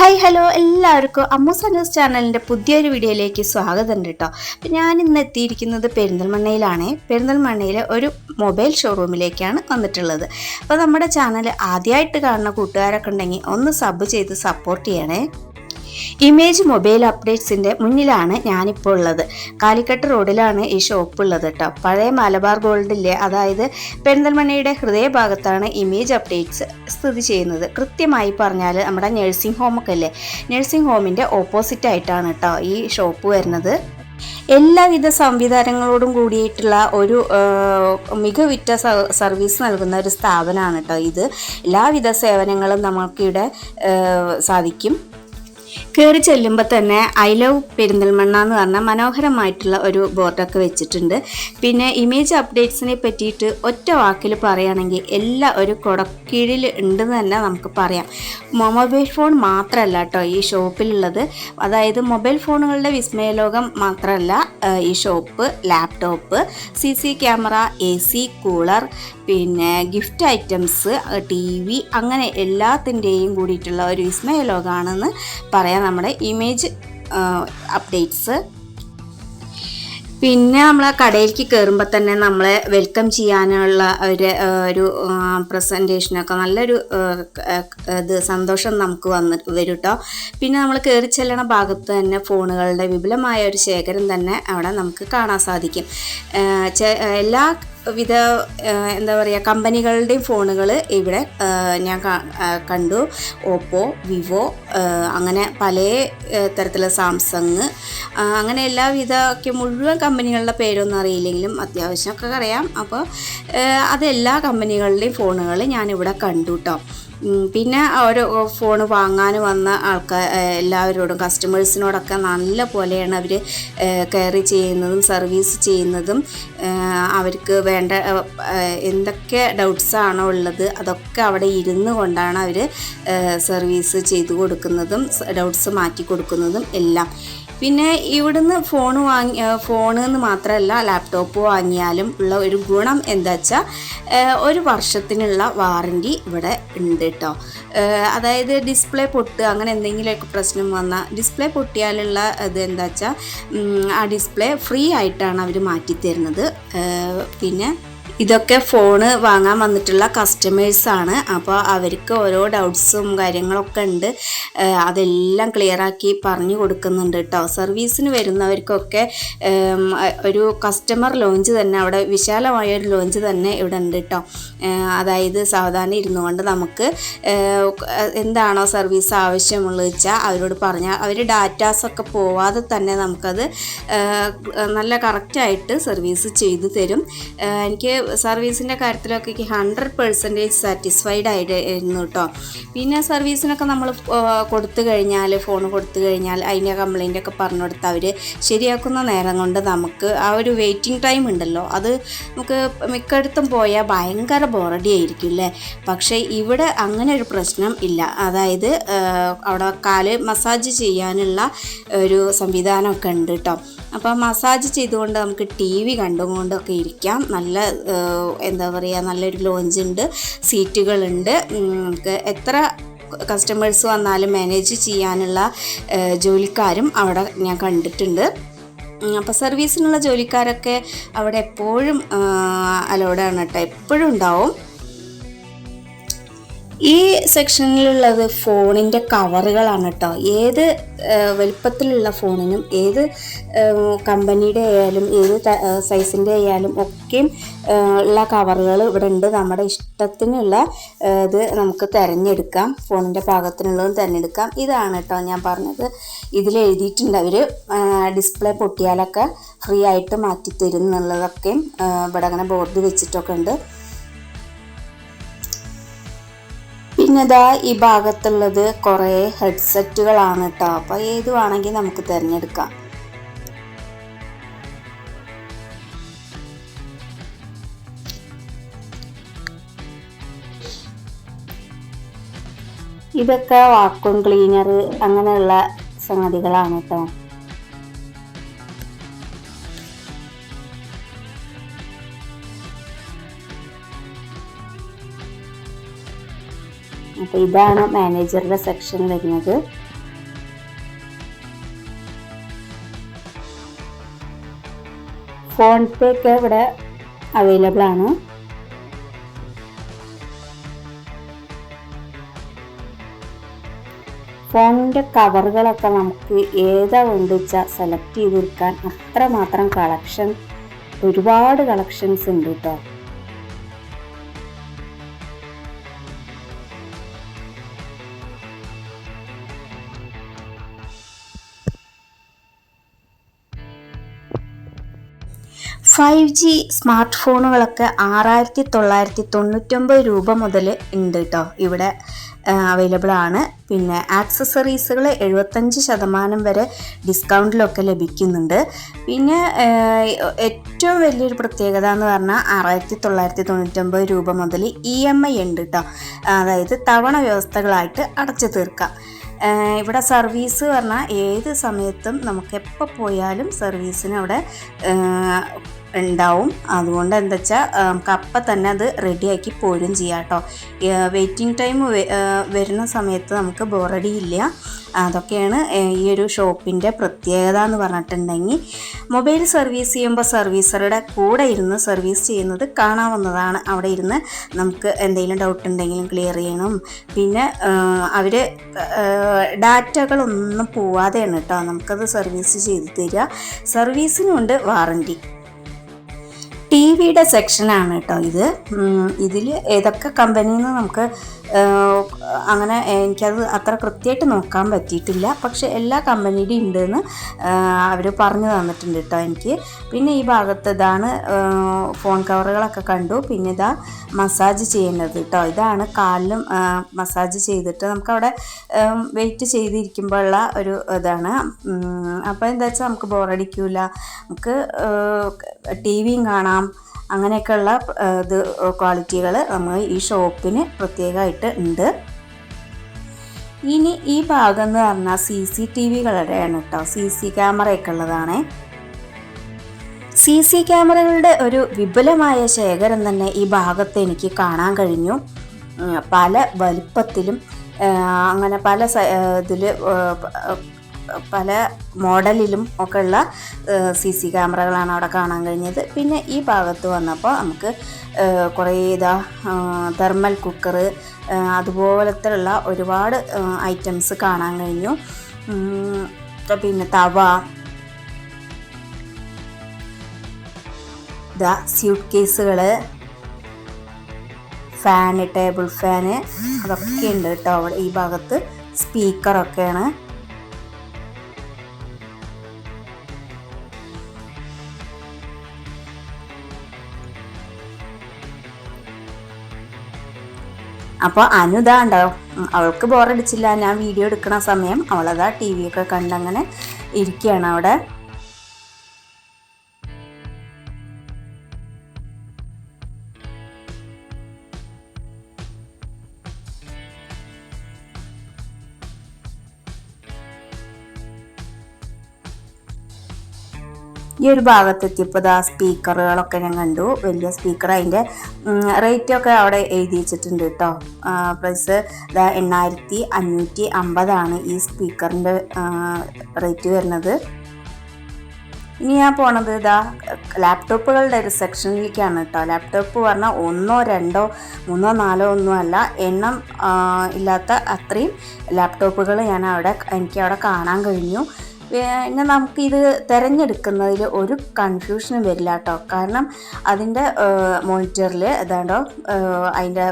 Hi hello എല്ലാവർക്കും അമ്മൂസ news ചാനലിന്റെ പുതിയൊരു വീഡിയോയിലേക്ക് സ്വാഗതം കേട്ടോ. അപ്പം ഞാൻ ഇന്ന് എത്തിയിരിക്കുന്നത് പെരിന്തൽമണ്ണയിലാണ്. പെരിന്തൽമണ്ണയിലെ ഒരു മൊബൈൽ ഷോറൂമിലേക്കാണ് വന്നിട്ടുള്ളത്. അപ്പോൾ നമ്മുടെ ചാനൽ ആദ്യമായിട്ട് കാണുന്ന കൂട്ടുകാരൊക്കെ ഉണ്ടെങ്കിൽ ഒന്ന് സബ് ചെയ്ത് സപ്പോർട്ട് ചെയ്യണേ. ഇമേജ് മൊബൈൽ അപ്ഡേറ്റ്സിന്റെ മുന്നിലാണ് ഞാനിപ്പോൾ ഉള്ളത്. കാലിക്കട്ട് റോഡിലാണ് ഈ ഷോപ്പ് ഉള്ളത് കേട്ടോ പഴയ മലബാർ ഗോൾഡിലെ അതായത് പെരിന്തൽമണ്ണയുടെ ഹൃദയഭാഗത്താണ് ഇമേജ് അപ്ഡേറ്റ്സ് സ്ഥിതി ചെയ്യുന്നത്. കൃത്യമായി പറഞ്ഞാൽ നമ്മുടെ നഴ്സിംഗ് ഹോമൊക്കെ അല്ലേ നഴ്സിംഗ് ഹോമിന്റെ ഓപ്പോസിറ്റ് ആയിട്ടാണ് കേട്ടോ ഈ ഷോപ്പ് വരുന്നത്. എല്ലാവിധ സംവിധാനങ്ങളോടും കൂടിയിട്ടുള്ള ഒരു മികവിറ്റ സർവീസ് നൽകുന്ന ഒരു സ്ഥാപനമാണ് കേട്ടോ ഇത്. എല്ലാവിധ സേവനങ്ങളും നമുക്കിവിടെ സാധിക്കും. കയറി ചെല്ലുമ്പോൾ തന്നെ ഐ ലവ് പെരിന്തൽമണ്ണ എന്ന് പറഞ്ഞാൽ മനോഹരമായിട്ടുള്ള ഒരു ബോർഡൊക്കെ വെച്ചിട്ടുണ്ട്. പിന്നെ ഇമേജ് അപ്ഡേറ്റ്സിനെ പറ്റിയിട്ട് ഒറ്റ വാക്കിൽ പറയുകയാണെങ്കിൽ എല്ലാ ഒരു കുടക്കീഴിൽ ഉണ്ടെന്ന് തന്നെ നമുക്ക് പറയാം. മൊബൈൽ ഫോൺ മാത്രമല്ല കേട്ടോ ഈ ഷോപ്പിലുള്ളത്. അതായത് മൊബൈൽ ഫോണുകളുടെ വിസ്മയലോകം മാത്രമല്ല ഈ shop laptop C C camera A C cooler പിന്നെ ഗിഫ്റ്റ് ഐറ്റംസ് ടി വി അങ്ങനെ എല്ലാത്തിന്റെയും കൂടിയിട്ടുള്ള ഒരു വിസ്മയ ലോകമാണെന്ന് പറയാം നമ്മുടെ ഇമേജ് അപ്ഡേറ്റ്സ് പിന്നെ നമ്മൾ കടയിലേക്ക് കയറുമ്പോൾ തന്നെ നമ്മളെ വെൽക്കം ചെയ്യാനുള്ള ഒരു ഒരു പ്രസന്റേഷനൊക്കെ നല്ലൊരു ഇത് സന്തോഷം നമുക്ക് വന്ന് വരും കേട്ടോ പിന്നെ നമ്മൾ കയറി ചെല്ലണ ഭാഗത്ത് തന്നെ ഫോണുകളുടെ വിപുലമായ ഒരു ശേഖരം തന്നെ അവിടെ നമുക്ക് കാണാൻ സാധിക്കും. എല്ലാ വിധ എന്താ പറയുക കമ്പനികളുടെയും ഫോണുകൾ ഇവിടെ ഞാൻ കണ്ടു. ഓപ്പോ വിവോ അങ്ങനെ പല തരത്തിലുള്ള സാംസങ് അങ്ങനെ എല്ലാവിധ ഒക്കെ മുഴുവൻ കമ്പനികളുടെ പേരൊന്നും അറിയില്ലെങ്കിലും അത്യാവശ്യമൊക്കെ അറിയാം. അപ്പോൾ അതെല്ലാ കമ്പനികളുടെയും ഫോണുകൾ ഞാനിവിടെ കണ്ടു കേട്ടോ പിന്നെ ഒരു ഫോൺ വാങ്ങാൻ വന്ന ആൾക്കാർ എല്ലാവരോടും കസ്റ്റമേഴ്സിനോടൊക്കെ നല്ല പോലെയാണ് അവർ കെയർ ചെയ്യുന്നതും സർവീസ് ചെയ്യുന്നതും. അവർക്ക് വേണ്ട എന്തൊക്കെ ഡൗട്ട്സ് ആണോ ഉള്ളത് അതൊക്കെ അവിടെ ഇരുന്ന് കൊണ്ടാണ് അവർ സർവീസ് ചെയ്തു കൊടുക്കുന്നതും ഡൗട്ട്സ് മാറ്റി കൊടുക്കുന്നതും എല്ലാം. പിന്നെ ഇവിടുന്ന് ഫോൺ വാങ്ങി ഫോണ് എന്ന് മാത്രമല്ല ലാപ്ടോപ്പ് വാങ്ങിയാലും ഉള്ള ഒരു ഗുണം എന്താ വെച്ചാൽ ഒരു വർഷത്തിനുള്ള വാറന്റി ഇവിടെ ഉണ്ട് കേട്ടോ അതായത് ഡിസ്പ്ലേ പൊട്ട് അങ്ങനെ എന്തെങ്കിലുമൊക്കെ പ്രശ്നം വന്നാൽ ഡിസ്പ്ലേ പൊട്ടിയാലുള്ള ഇത് എന്താ വെച്ചാൽ ആ ഡിസ്പ്ലേ ഫ്രീ ആയിട്ടാണ് അവർ മാറ്റിത്തരുന്നത്. തരുന്നത് പിന്നെ ഇതൊക്കെ ഫോണ് വാങ്ങാൻ വന്നിട്ടുള്ള കസ്റ്റമേഴ്സാണ് അപ്പോൾ അവർക്ക് ഓരോ ഡൗട്ട്സും കാര്യങ്ങളൊക്കെ ഉണ്ട്. അതെല്ലാം ക്ലിയറാക്കി പറഞ്ഞു കൊടുക്കുന്നുണ്ട് കേട്ടോ സർവീസിന് വരുന്നവർക്കൊക്കെ ഒരു കസ്റ്റമർ ലോഞ്ച് തന്നെ അവിടെ വിശാലമായ ഒരു ലോഞ്ച് തന്നെ ഇവിടെ ഉണ്ട് കേട്ടോ അതായത് സാവധാനം ഇരുന്നു കൊണ്ട് നമുക്ക് എന്താണോ സർവീസ് ആവശ്യമുള്ളത് വെച്ചാൽ അവരോട് പറഞ്ഞാൽ അവർ ഡാറ്റാസൊക്കെ പോവാതെ തന്നെ നമുക്കത് നല്ല കറക്റ്റായിട്ട് സർവീസ് ചെയ്തു തരും. എനിക്ക് സർവീസിന്റെ കാര്യത്തിലൊക്കെ എനിക്ക് ഹൺഡ്രഡ് പെർസെന്റേജ് സാറ്റിസ്ഫൈഡ് ആയിരുന്നു കേട്ടോ പിന്നെ സർവീസിനൊക്കെ നമ്മൾ കൊടുത്തു കഴിഞ്ഞാൽ ഫോൺ കൊടുത്തു കഴിഞ്ഞാൽ അതിന്റെ കംപ്ലൈന്റ് ഒക്കെ പറഞ്ഞു കൊടുത്ത് അവർ ശരിയാക്കുന്ന നേരം കൊണ്ട് നമുക്ക് ആ ഒരു വെയിറ്റിംഗ് ടൈം ഉണ്ടല്ലോ. അത് നമുക്ക് മിക്കയിടത്തും പോയാൽ ഭയങ്കര ബോറടി ആയിരിക്കും അല്ലേ പക്ഷേ ഇവിടെ അങ്ങനെ ഒരു പ്രശ്നം ഇല്ല. അതായത് അവിടെ കാൽ മസാജ് ചെയ്യാനുള്ള ഒരു സംവിധാനമൊക്കെ ഉണ്ട് കേട്ടോ അപ്പോൾ മസാജ് ചെയ്തുകൊണ്ട് നമുക്ക് ടി വി കണ്ടുകൊണ്ടൊക്കെ ഇരിക്കാം. നല്ല എന്താ പറയുക നല്ലൊരു ലോഞ്ച് ഉണ്ട്. സീറ്റുകളുണ്ട് നമുക്ക് എത്ര കസ്റ്റമേഴ്സ് വന്നാലും മാനേജ് ചെയ്യാനുള്ള ജോലിക്കാരും അവിടെ ഞാൻ കണ്ടിട്ടുണ്ട്. അപ്പോൾ സർവീസിനുള്ള ജോലിക്കാരൊക്കെ അവിടെ എപ്പോഴും അലോഡാണ് കേട്ടോ. എപ്പോഴും ഉണ്ടാവും. ഈ സെക്ഷനിലുള്ളത് ഫോണിന്റെ കവറുകളാണ് കേട്ടോ ഏത് വലിപ്പത്തിലുള്ള ഫോണിനും ഏത് കമ്പനിയുടെ ആയാലും ഏത് സൈസിന്റെ ആയാലും ഒക്കെയും ഉള്ള കവറുകൾ ഇവിടെ ഉണ്ട്. നമ്മുടെ ഇഷ്ടത്തിനുള്ള ഇത് നമുക്ക് തിരഞ്ഞെടുക്കാം. ഫോണിന്റെ പാകത്തിനുള്ളതും തിരഞ്ഞെടുക്കാം. ഇതാണ് കേട്ടോ ഞാൻ പറഞ്ഞത്. ഇതിൽ എഴുതിയിട്ടുണ്ട് അവർ ഡിസ്പ്ലേ പൊട്ടിയാലൊക്കെ ഫ്രീ ആയിട്ട് മാറ്റി തരും എന്നുള്ളതൊക്കെയും ഇവിടെ അങ്ങനെ ബോർഡ് വെച്ചിട്ടൊക്കെ ഉണ്ട്. പിന്നെ ഇതാ ഈ ഭാഗത്തുള്ളത് കുറേ ഹെഡ്സെറ്റുകളാണ് കേട്ടോ അപ്പോൾ ഏത് വേണമെങ്കിൽ നമുക്ക് തിരഞ്ഞെടുക്കാം. ഇതൊക്കെ വാക്വം ക്ലീനർ അങ്ങനെയുള്ള സംഗതികളാണ് കേട്ടോ അപ്പോൾ ഇതാണ് മാനേജറുടെ സെക്ഷൻ വരുന്നത്. ഫോൺ പേ ഒക്കെ ഇവിടെ അവൈലബിൾ ആണ്. ഫോണിന്റെ കവറുകളൊക്കെ നമുക്ക് ഏതാ വേണ്ടിച്ചാൽ സെലക്ട് ചെയ്തെടുക്കാൻ അത്രമാത്രം കളക്ഷൻ ഒരുപാട് കളക്ഷൻസ് ഉണ്ട് കേട്ടോ ഫൈവ് ജി സ്മാർട്ട് ഫോണുകളൊക്കെ ആറായിരത്തി തൊള്ളായിരത്തി തൊണ്ണൂറ്റൊമ്പത് രൂപ മുതൽ ഉണ്ട് കേട്ടോ ഇവിടെ അവൈലബിൾ ആണ്. പിന്നെ ആക്സസറീസുകൾ എഴുപത്തഞ്ച് ശതമാനം വരെ ഡിസ്കൗണ്ടിലൊക്കെ ലഭിക്കുന്നുണ്ട്. പിന്നെ ഏറ്റവും വലിയൊരു പ്രത്യേകത എന്ന് പറഞ്ഞാൽ ആറായിരത്തി തൊള്ളായിരത്തി തൊണ്ണൂറ്റൊമ്പത് രൂപ മുതൽ ഇ എം ഐ ഉണ്ട് കേട്ടോ അതായത് തവണ വ്യവസ്ഥകളായിട്ട് അടച്ചു തീർക്കാം. ഇവിടെ സർവീസ് പറഞ്ഞാൽ ഏത് സമയത്തും നമുക്ക് എപ്പോൾ പോയാലും സർവീസിന് അവിടെ ഉണ്ടാവും. അതുകൊണ്ട് എന്താ വെച്ചാൽ നമുക്ക് അപ്പം തന്നെ അത് റെഡിയാക്കി പോരും ചെയ്യാം കേട്ടോ വെയിറ്റിംഗ് ടൈം വരുന്ന സമയത്ത് നമുക്ക് ബോറടി ഇല്ല. അതൊക്കെയാണ് ഈ ഒരു ഷോപ്പിന്റെ പ്രത്യേകത എന്ന് പറഞ്ഞിട്ടുണ്ടെങ്കിൽ മൊബൈൽ സർവീസ് ചെയ്യുമ്പോൾ സർവീസറുടെ കൂടെ ഇരുന്ന് സർവീസ് ചെയ്യുന്നത് കാണാവുന്നതാണ്. അവിടെ ഇരുന്ന് നമുക്ക് എന്തെങ്കിലും ഡൗട്ട് ഉണ്ടെങ്കിലും ക്ലിയർ ചെയ്യണം. പിന്നെ അവർ ഡാറ്റകളൊന്നും പോവാതെയാണ് കേട്ടോ നമുക്കത് സർവീസ് ചെയ്ത് തരിക. സർവീസിനുണ്ട് വാറണ്ടി ടി വിയുടെ സെക്ഷനാണ് കേട്ടോ ഇത്. ഇതിൽ ഏതൊക്കെ കമ്പനിയിൽ നിന്ന് നമുക്ക് അങ്ങനെ എനിക്കത് അത്ര കൃത്യമായിട്ട് നോക്കാൻ പറ്റിയിട്ടില്ല. പക്ഷെ എല്ലാ കമ്പനിയുടെയും ഉണ്ടെന്ന് അവർ പറഞ്ഞു തന്നിട്ടുണ്ട് കേട്ടോ എനിക്ക്. പിന്നെ ഈ ഭാഗത്ത് ഇതാണ് ഫോൺ കവറുകളൊക്കെ കണ്ടു. പിന്നെ ഇതാ മസാജ് ചെയ്യുന്നത് കേട്ടോ. ഇതാണ് കാലിലും മസാജ് ചെയ്തിട്ട് നമുക്കവിടെ വെയിറ്റ് ചെയ്തിരിക്കുമ്പോഴുള്ള ഒരു ഇതാണ്. അപ്പോൾ എന്താ വെച്ചാൽ നമുക്ക് ബോറടിക്കൂല നമുക്ക് ടി വിയും കാണാം. അങ്ങനെയൊക്കെയുള്ള ഇത് ക്വാളിറ്റികൾ നമ്മൾ ഈ ഷോപ്പിന് പ്രത്യേകമായിട്ട് ഉണ്ട്. ഇനി ഈ ഭാഗം എന്ന് പറഞ്ഞാൽ സി സി ടി വികളുടെയാണ് കേട്ടോ. സി സി ക്യാമറയൊക്കെ ഉള്ളതാണ്. സി സി ക്യാമറകളുടെ ഒരു വിപുലമായ ശേഖരം തന്നെ ഈ ഭാഗത്ത് എനിക്ക് കാണാൻ കഴിഞ്ഞു. പല വലിപ്പത്തിലും അങ്ങനെ പല ഇതിൽ പല മോഡലിലും ഒക്കെ ഉള്ള സി സി ക്യാമറകളാണ് അവിടെ കാണാൻ കഴിഞ്ഞത്. പിന്നെ ഈ ഭാഗത്ത് വന്നപ്പോൾ നമുക്ക് കുറേ ഇതാ തെർമൽ കുക്കർ അതുപോലത്തെ ഉള്ള ഒരുപാട് ഐറ്റംസ് കാണാൻ കഴിഞ്ഞു. പിന്നെ തവ ഇതാ സ്യൂട്ട് കേസുകൾ ഫാന് ടേബിൾ ഫാന് അതൊക്കെ ഉണ്ട് കേട്ടോ അവിടെ ഈ ഭാഗത്ത്. സ്പീക്കറൊക്കെയാണ്. അപ്പോൾ അനുതാ അവൾക്ക് ബോറടിച്ചില്ല ഞാൻ വീഡിയോ എടുക്കുന്ന സമയം അവളതാ ടി വി ഒക്കെ കണ്ടങ്ങനെ ഇരിക്കുകയാണ് അവിടെ. ഈ ഒരു ഭാഗത്തെത്തിയപ്പോൾ ഇതാ സ്പീക്കറുകളൊക്കെ ഞാൻ കണ്ടു. വലിയ സ്പീക്കർ അതിന്റെ റേറ്റൊക്കെ അവിടെ എഴുതി വെച്ചിട്ടുണ്ട് കേട്ടോ. പ്രൈസ് ഇതാ എണ്ണായിരത്തി അഞ്ഞൂറ്റി അമ്പതാണ് ഈ സ്പീക്കറിന്റെ റേറ്റ് വരുന്നത്. ഇനി ഞാൻ പോണത് ഇതാ ലാപ്ടോപ്പുകളുടെ ഒരു സെക്ഷനിലേക്കാണ് കേട്ടോ. ലാപ്ടോപ്പ് പറഞ്ഞാൽ ഒന്നോ രണ്ടോ മൂന്നോ നാലോ ഒന്നും അല്ല എണ്ണം ഇല്ലാത്ത അത്രയും ലാപ്ടോപ്പുകൾ ഞാൻ അവിടെ എനിക്ക് അവിടെ കാണാൻ കഴിഞ്ഞു. പിന്നെ നമുക്കിത് തിരഞ്ഞെടുക്കുന്നതിൽ ഒരു കൺഫ്യൂഷനും വരില്ല കേട്ടോ കാരണം അതിന്റെ മോണിറ്ററിൽ ഇതാണ്ടോ അതിന്റെ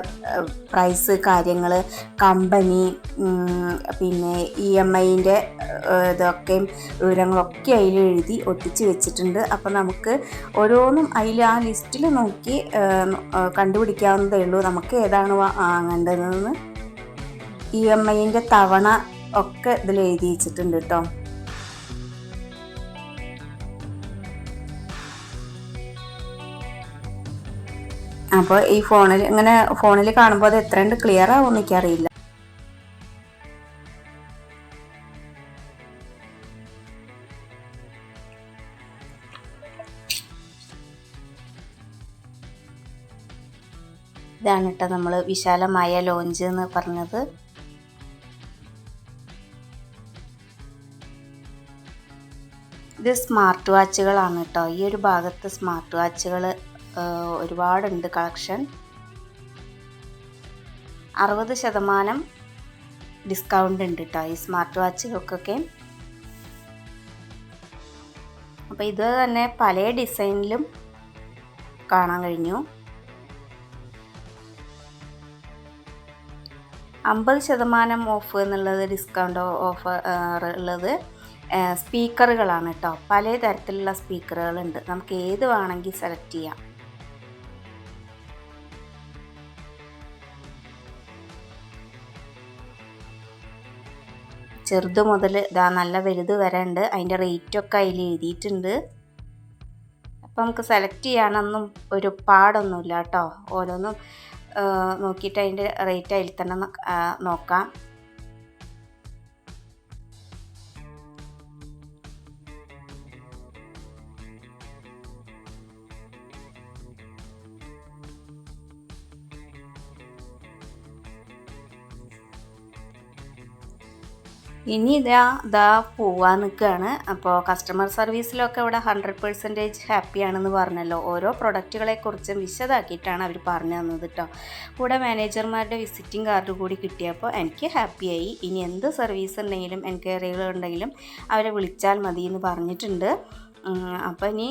പ്രൈസ് കാര്യങ്ങൾ കമ്പനി പിന്നെ ഇ എം ഐന്റെ ഇതൊക്കെയും വിവരങ്ങളൊക്കെ അതിൽ എഴുതി ഒട്ടിച്ച് വെച്ചിട്ടുണ്ട്. അപ്പോൾ നമുക്ക് ഓരോന്നും അതിൽ ആ ലിസ്റ്റിൽ നോക്കി കണ്ടുപിടിക്കാവുന്നതേ ഉള്ളൂ. നമുക്ക് ഏതാണ് വാങ്ങേണ്ടതെന്ന്. ഇ എം ഐന്റെ തവണ ഒക്കെ ഇതിൽ എഴുതി വെച്ചിട്ടുണ്ട് കേട്ടോ അപ്പോൾ ഈ ഫോണിൽ ഇങ്ങനെ ഫോണിൽ കാണുമ്പോൾ അത് എത്രയുണ്ട് ക്ലിയർ ആവും എനിക്കറിയില്ല. ഇതാണ് കേട്ടോ നമ്മൾ വിശാലമായ ലോഞ്ച് എന്ന് പറഞ്ഞത്. ഇത് സ്മാർട്ട് വാച്ചുകളാണ് കേട്ടോ ഈ ഒരു ഭാഗത്ത് സ്മാർട്ട് വാച്ചുകൾ ഒരുപാടുണ്ട് കളക്ഷൻ. അറുപത് ശതമാനം ഡിസ്കൗണ്ട് ഉണ്ട് കേട്ടോ ഈ സ്മാർട്ട് വാച്ചുകൾക്കൊക്കെ. അപ്പോൾ ഇത് തന്നെ പല ഡിസൈനിലും കാണാൻ കഴിഞ്ഞു. അമ്പത് ശതമാനം ഓഫ് എന്നുള്ളത് ഡിസ്കൗണ്ട് ഓഫർ ഉള്ളത് സ്പീക്കറുകളാണ് കേട്ടോ പല തരത്തിലുള്ള സ്പീക്കറുകളുണ്ട്. നമുക്ക് ഏത് വേണമെങ്കിൽ സെലക്ട് ചെയ്യാം. ചെറുത് മുതൽ ഇതാ നല്ല വലുത് വരെ അതിന്റെ റേറ്റൊക്കെ അതിൽ എഴുതിയിട്ടുണ്ട്. അപ്പം നമുക്ക് സെലക്ട് ചെയ്യാനൊന്നും ഒരു പാടൊന്നുമില്ല കേട്ടോ. ഓരോന്നും നോക്കിയിട്ട് അതിന്റെ റേറ്റ് അതിൽ തന്നെ നോക്കാം. ഇനി ഇതാ ഇതാ പോവാൻ നിൽക്കുകയാണ് അപ്പോൾ കസ്റ്റമർ സർവീസിലൊക്കെ ഇവിടെ ഹൺഡ്രഡ് പെർസെന്റേജ് ഹാപ്പിയാണെന്ന് പറഞ്ഞല്ലോ. ഓരോ പ്രൊഡക്റ്റുകളെക്കുറിച്ചും വിശദാക്കിയിട്ടാണ് അവർ പറഞ്ഞു തന്നത് കേട്ടോ കൂടെ മാനേജർമാരുടെ വിസിറ്റിംഗ് കാർഡ് കൂടി കിട്ടിയപ്പോൾ എനിക്ക് ഹാപ്പിയായി ഇനി എന്ത് സർവീസ് ഉണ്ടെങ്കിലും എൻക്വയറികൾ ഉണ്ടെങ്കിലും അവരെ വിളിച്ചാൽ മതി എന്ന് പറഞ്ഞിട്ടുണ്ട്. അപ്പോൾ ഇനി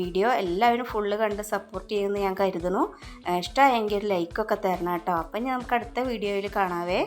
വീഡിയോ എല്ലാവരും ഫുള്ള് കണ്ട് സപ്പോർട്ട് ചെയ്യുമെന്ന് ഞാൻ കരുതുന്നു. ഇഷ്ടമായെങ്കിൽ ഒരു ലൈക്കൊക്കെ തരണം കേട്ടോ അപ്പം നമുക്ക് അടുത്ത വീഡിയോയിൽ കാണാവേ.